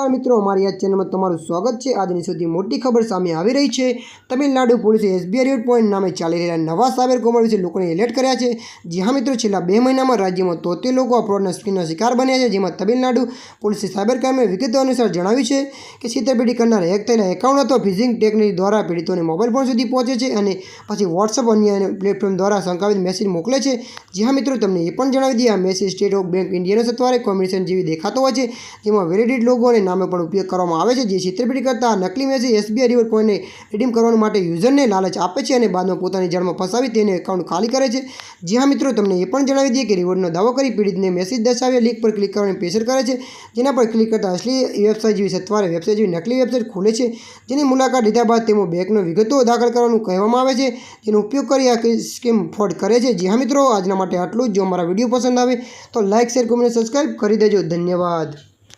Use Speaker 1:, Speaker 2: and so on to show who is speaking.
Speaker 1: નમસ્કાર મિત્રો, અમારી આ ચેનલમાં તમારું સ્વાગત છે. આજની સૌથી મોટી ખબર સામે આવી રહી છે. તમિલનાડુ પોલીસે એસબીઆઈ રેડ પોઈન્ટ નામે ચાલી રહેલા નવા સાયબર કોમર વિશે લોકોને એલર્ટ કર્યા છે. જી હા મિત્રો, છેલ્લા બે મહિનામાં રાજ્યમાં તોતેર લોકો આ ફ્રોડના સ્કીમના શિકાર બન્યા છે, જેમાં તમિલનાડુ પોલીસે સાયબર ક્રાઇમે વિગતો અનુસાર જણાવ્યું છે કે છેતરપિંડી કરનાર હેક થયેલા એકાઉન્ટ અથવા ફિઝિંગ ટેકનિક દ્વારા પીડિતોને મોબાઈલ ફોન સુધી પહોંચે છે અને પછી વોટ્સઅપ અન્ય પ્લેટફોર્મ દ્વારા સંકાવિત મેસેજ મોકલે છે. જી હા મિત્રો, તમને એ પણ જણાવી દઈએ, આ મેસેજ સ્ટેટ ઓફ બેંક ઇન્ડિયાના સત્વારે કોમ્બિનેશન જેવી દેખાતો હોય છે, જેમાં વેલિડિટ લોગો અને નામે પણ ઉપયોગ કરવામાં આવે છે, જે છેતરપિંડી કરતા નકલી મેસેજ એસબીઆઈ રિવર કોઈને રિડીમ કરવા માટે યુઝરને લાલચ આપે છે અને બાદમાં પોતાની જાળમાં ફસાવી તેને એકાઉન્ટ ખાલી કરે છે. જી હા મિત્રો, તમને એ પણ જણાવી દઈએ કે રિવોર્ડનો દાવો કરી પીડિતને મેસેજ દર્શાવ્યા લિંક પર ક્લિક કરવાની પ્રેશર કરે છે, જેના પર ક્લિક કરતા અસલી વેબસાઇટ જેવી સત્વારે વેબસાઇટ જેવી નકલી વેબસાઇટ ખુલે છે. જેની મુલાકાત લીધા બાદ તેમાં બેંકનો વિગતો દાખલ કરવાનું કહેવામાં આવે છે, જેનો ઉપયોગ કરી આ સ્કીમ ફ્રોડ કરે છે. જી હા મિત્રો, આજના માટે આટલું જ. જો અમારા વીડિયો પસંદ આવે તો લાઇક શેર કોમેન્ટ સબસ્ક્રાઈબ કરી દેજો. ધન્યવાદ.